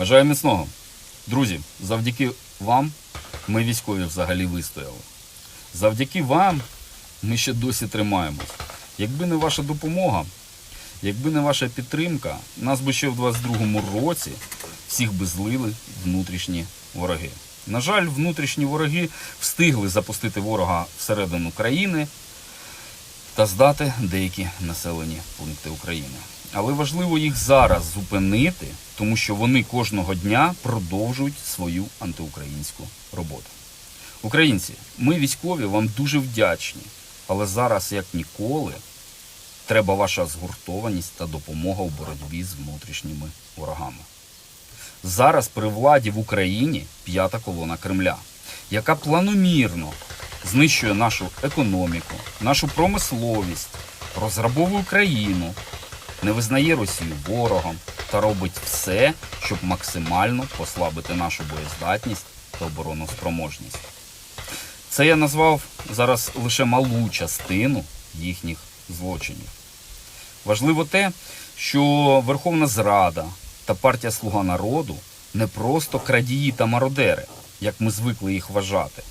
Бажаю міцного. Друзі, завдяки вам ми військові взагалі вистояли. Завдяки вам ми ще досі тримаємось. Якби не ваша допомога, якби не ваша підтримка, нас би ще в 22-му році всіх би злили внутрішні вороги. На жаль, внутрішні вороги встигли запустити ворога всередину країни та здати деякі населені пункти України. Але важливо їх зараз зупинити, тому що вони кожного дня продовжують свою антиукраїнську роботу. Українці, ми військові вам дуже вдячні, але зараз, як ніколи, треба ваша згуртованість та допомога у боротьбі з внутрішніми ворогами. Зараз при владі в Україні п'ята колона Кремля, яка планомірно знищує нашу економіку, нашу промисловість, розграбовує країну, не визнає Росію ворогом та робить все, щоб максимально послабити нашу боєздатність та обороноспроможність. Це я назвав зараз лише малу частину їхніх злочинів. Важливо те, що Верховна Зрада та партія Слуга народу не просто крадії та мародери, як ми звикли їх вважати.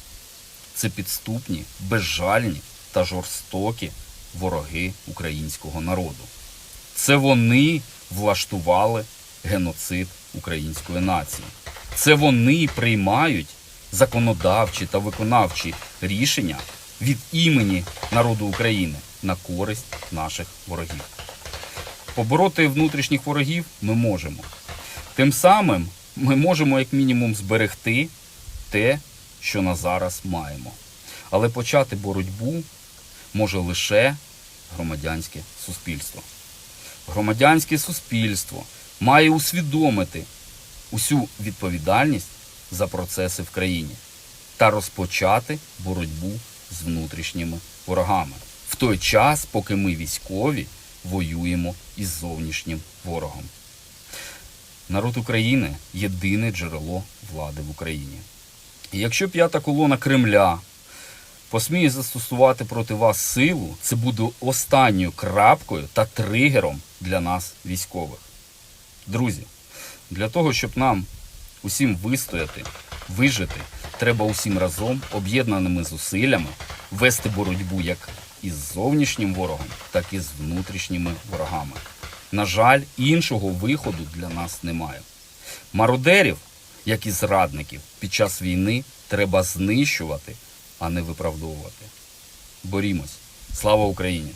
Це підступні, безжальні та жорстокі вороги українського народу. Це вони влаштували геноцид української нації. Це вони приймають законодавчі та виконавчі рішення від імені народу України на користь наших ворогів. Побороти внутрішніх ворогів ми можемо. Тим самим ми можемо як мінімум зберегти те, що на зараз маємо. Але почати боротьбу може лише громадянське суспільство. Громадянське суспільство має усвідомити усю відповідальність за процеси в країні та розпочати боротьбу з внутрішніми ворогами в той час, поки ми військові воюємо із зовнішнім ворогом. Народ України єдине джерело влади в Україні. І якщо п'ята колона Кремля посміє застосувати проти вас силу, це буде останньою крапкою та тригером для нас, військових. Друзі, для того, щоб нам усім вистояти, вижити, треба усім разом, об'єднаними зусиллями, вести боротьбу як із зовнішнім ворогом, так і з внутрішніми ворогами. На жаль, іншого виходу для нас немає. Мародерів, як і зрадників, під час війни треба знищувати, а не виправдовувати. Борімось. Слава Україні!